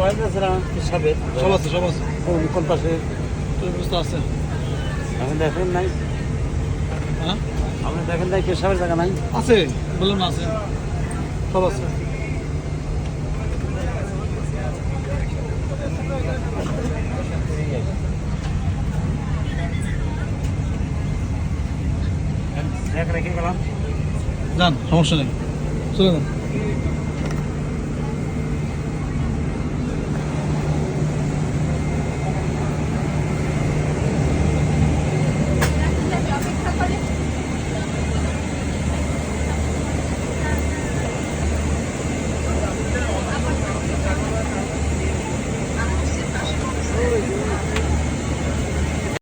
চাইতেছিলাম হিসাবে সব আছে সব আছে। কোন পাশে তরমুজ আছে এখন দেখেন নাই হ্যাঁ আপনি দেখেন নাই পেশাবের জায়গা নাই আছে বললাম না আছে সব আছে যান সমস্যা নেই। চলে যান।